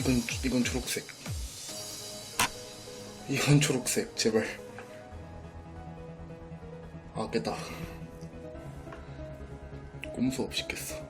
이건 이건 초록색. 이건 초록색 제발. 아 깼다. 꼼수 없이 깼어.